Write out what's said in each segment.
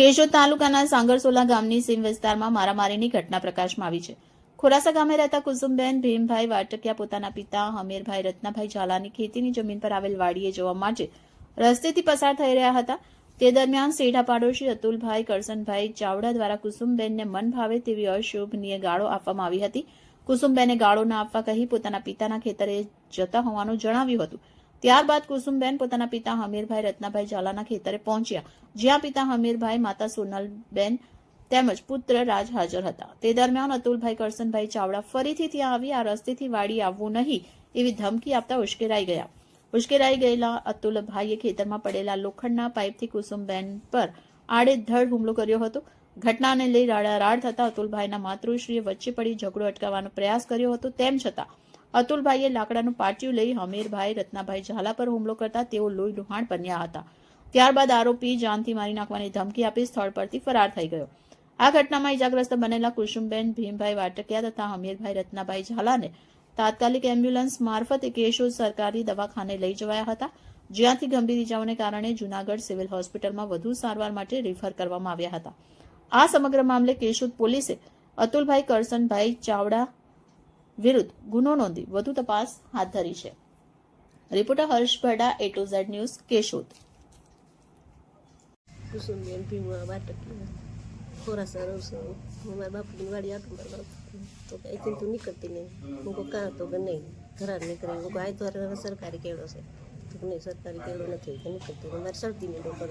કેશોદ તાલુકાના સાંગરસોલા ગામની સીમ વિસ્તારમાં મારામારીની ઘટના પ્રકાશમાં આવી છે. ખોરાસા ગામે રહેતા કુસુમબેન, ભીમભાઈ વાટકિયા પોતાના પિતા, હમીરભાઈ, રત્નાભાઈ ઝાલાની ખેતીની જમીન પર આવેલ વાડીએ જવા માટે રસ્તેથી પસાર થઈ રહ્યા હતા. તે દરમિયાન સેઢા પાડોશી અતુલભાઈ કરસનભાઈ ચાવડા દ્વારા કુસુમબેનને મન ભાવે તેવી અશોભનીય ગાળો આપવામાં આવી હતી. કુસુમબેને ગાળો ના આપવા કહી પોતાના પિતાના ખેતરે જતા હોવાનું જણાવ્યું હતું. ત્યારબાદ કુસુમબેન પોતાના પિતા હમીરભાઈ રત્નાભાઈ ઝાલાના ખેતરે પહોંચ્યા. જ્યાં પિતા હમીરભાઈ, માતા સોનલબેન તેમજ પુત્ર રાજ હાજર હતા. તે દરમિયાન અતુલભાઈ કરસનભાઈ ચાવડા ફરીથી ત્યાં આવી, આ રસ્તેથી વાડી આવવું નહીં એવી ધમકી આપતા ઉશ્કેરાઈ ગયા. ઉશ્કેરાઈ ગયેલા અતુલભાઈએ ખેતરમાં પડેલા લોખંડના પાઇપથી કુસુમબેન પર આડેધડ હુમલો કર્યો હતો. ઘટનાને લઈ રાડારાડ થતા અતુલભાઈના માતૃશ્રીએ વચ્ચે પડી ઝઘડો અટકાવવાનો પ્રયાસ કર્યો હતો. તેમ છતાં અતુલભાઈએ લાકડાનું પાટિયું લઈ હમીરભાઈ, રત્નાભાઈ ઝાલા પર હુમલો કરતા તેઓ લોહી લુહાણ બન્યા હતા. ત્યારબાદ આરોપી જાનથી મારી નાખવાની ધમકી આપી સ્થળ પરથી ફરાર થઈ ગયો. આ ઘટનામાં ઇજાગ્રસ્ત બનેલા કુસુમબેન, ભીમભાઈ વાટકિયા તથા હમીરભાઈ, રત્નાભાઈ ઝાલાને તાત્કાલિક એમ્બ્યુલન્સ મારફતે કેશોદ સરકારી દવાખાને લઈ જવાયા હતા. જ્યાંથી ગંભીર ઇજાઓને કારણે જૂનાગઢ સિવિલ હોસ્પિટલમાં વધુ સારવાર માટે રિફર કરવામાં આવ્યા હતા. આ સમગ્ર મામલે કેશોદ પોલીસે અતુલભાઈ કરસનભાઈ ચાવડા વિરુદ્ધ ગુનો નોંધી વધુ તપાસ હાથ ધરી છે. Reporter Harsh Bhada A to Z news Keshod. Kusumben Bhima વાટકી ખોરાસા રહું છું. હું મારા બાપુની વાડી આપું, મારા બાપુ તો કે અહીંથી તું નીકળતી નહીં. હું કહું, કાં કે નહીં. ઘરાર નીકળે. હું કહું સરકારી કેળો છે. તો નહીં, સરકારી કેળો નથી. નીકળતી મારે મારે શરતીને ડોકર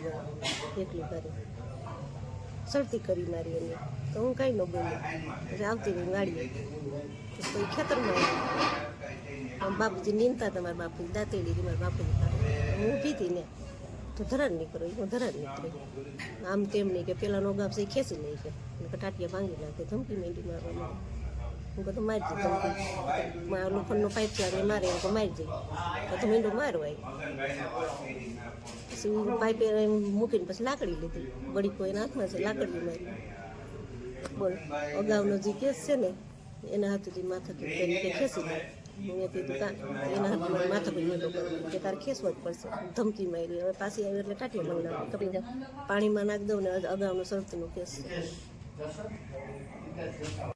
એકલી મારી શરતી કરી મારી એને. તો હું કાંઈ ન બોલી. પછી આવતી રહી તો એ ખેતરમાં આમ બાપુજી નીંદતા હતા, મારા બાપુની દાંતેડી હતી, મારા બાપુની હું ઊભી હતી ને, તો ધરાર નીકળો હું ધરાર નીકળી આમ તેમ નહીં કે પેલા નો ગામ છે ખેંચી લે છે. ટાટિયા ભાંગી નાખે, ધમકી માંડી મારવા હું કહું મારી મારજી મારા લોખંડનો પાઇપ છે આગળ મારે તો મારી દે. તો તો મીંડો મારવાય પછી પાઇપે એમ મૂકીને પછી લાકડી લીધી. બળી કોઈ હાથમાં છે, લાકડી મારી. બોલ, અગાઉનો જે કેસ છે ને, એના હાથેથી માથા કે ખેંચી હું એ કીધું કા, એના હાથમાં માથા પર મીંડો કે તારે ખેંચવો જ પડશે. ધમકી મારી. હવે પાછી આવી એટલે કાઢી લઉં ના કપી જાઓ પાણીમાં નાખ દઉં ને અગાઉનો શરતનો કેસ